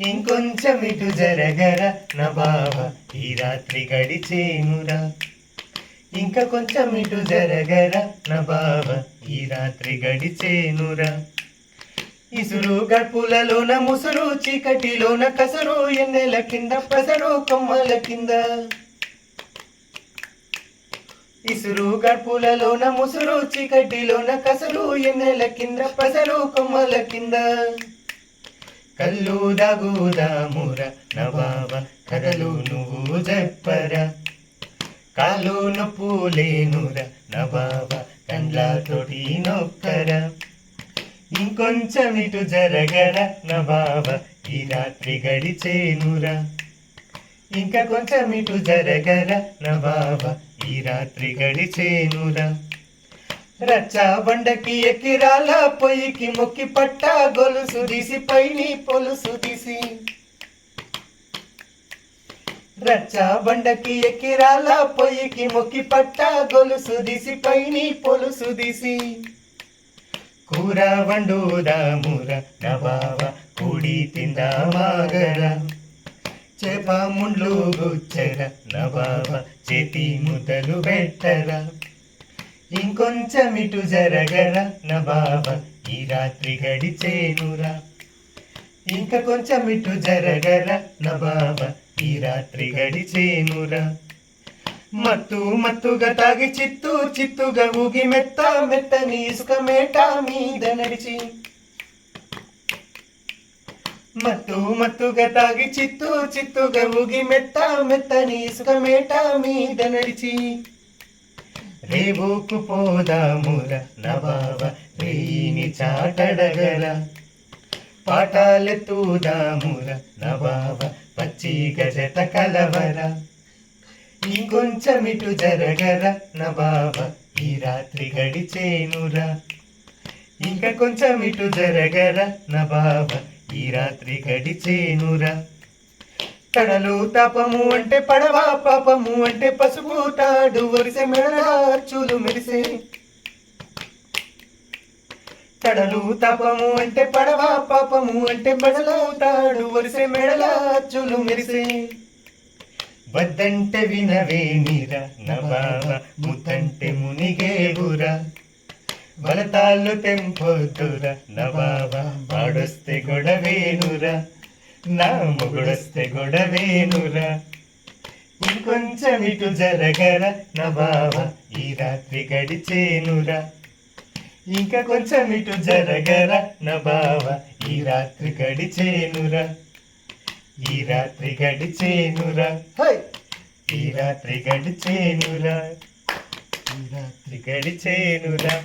ఇంకొంచెం ఇటు జరగర నా బావ ఈ రాత్రి గడిచేనురా. ఇంకా కొంచెం ఇటు జరగర నా బావ ఈ రాత్రి గడిచేనురా. ఇసురు గడ్పులలోన ముసురు చీకటిలోన కసరు ఎన్నెల కింద ప్రసరు కొమ్మల కింద. ఇసురు గడ్పులలోన ముసురు చీకటిలోన కసరు ఎన్నెల కింద ప్రసరు కొమ్మల కింద. కల్లు దాగుదాముర నవావ కథలు నువ్వు చెప్పరా కాలు నొప్పులేనుర నవావ కండ్లతోటి నొక్కరా. ఇంకొంచెం ఇటు జరగర నవావ ఈ రాత్రి గడిచేనురా. ఇంకా కొంచెం ఇటు జరగర నవావ ఈ రాత్రి గడిచేనురా. రచ్చా బండకి ఎక్కిరాల పొయ్యికి మొక్కి పట్ట గొలుసు తీసి పైని పొలుసు తీసి. రచ్చా బండకి ఎక్కిరాల పొయ్యికి మొక్కి పట్ట గొలుసు తీసి పైని పొలుసు తీసి. కూర వండుదాముర నవావ కూడి తిందామాగర చేప ముండ్లు గుచ్చర నవావ చేతి ముద్దలు పెట్టరా. ఇంకొంచెం ఇటు జరగరా నా నవావ ఈ రాత్రి గడిచేనురా. ఇంకా కొంచెం ఇటు జరగరా నా నవావ ఈ రాత్రి గడిచేనురా. మత్తు మత్తుగా తాగి చిత్తు చిత్తుగా ఊగి మెత్త మెత్తని ఇసుక మేట మీద నడిచి. మత్తు మత్తుగా తాగి చిత్తు చిత్తుగా ఊగి మెత్త మెత్తని ఇసుక మేట మీద నడిచి. రేవుకు పోదాముర నవావ రేయిని చాటడగర. పాటాలెత్తుదాముర నవావ పచ్చి గజట కలవర. ఇంకొంచెమిటు జరగర నవావ ఈ రాత్రి గడిచేనురా. ఇంకా కొంచెం ఇటు జరగర నవావ ఈ రాత్రి గడిచేనురా. కడలు తాపము అంటే పడవ పాపము అంటే పసుపు తాడు వరిసె మెడలార్చులు మెరిసే. కడలు తాపము అంటే పడవ పాపము అంటే బడలు తాడు వరిసె మెడలార్చులు మెరిసే. వద్దంటే వినవేమిరా నవావ ముద్దంటే మునిగేవురా వలతాళ్ళు తెంపోతురా నవావ పాడొస్తే గొడవేనురా నా మొగుడొస్తే గొడవేనురా. ఇంకొంచెం ఇటు జరగర నవావ ఈ రాత్రి గడిచేనురా. ఇంకా కొంచెం ఇటు జరగర నవావ ఈ రాత్రి గడిచేనురా. ఈ రాత్రి గడిచేనురా! ఈ రాత్రి గడిచేనురా. ఈ రాత్రి గడిచేనురా.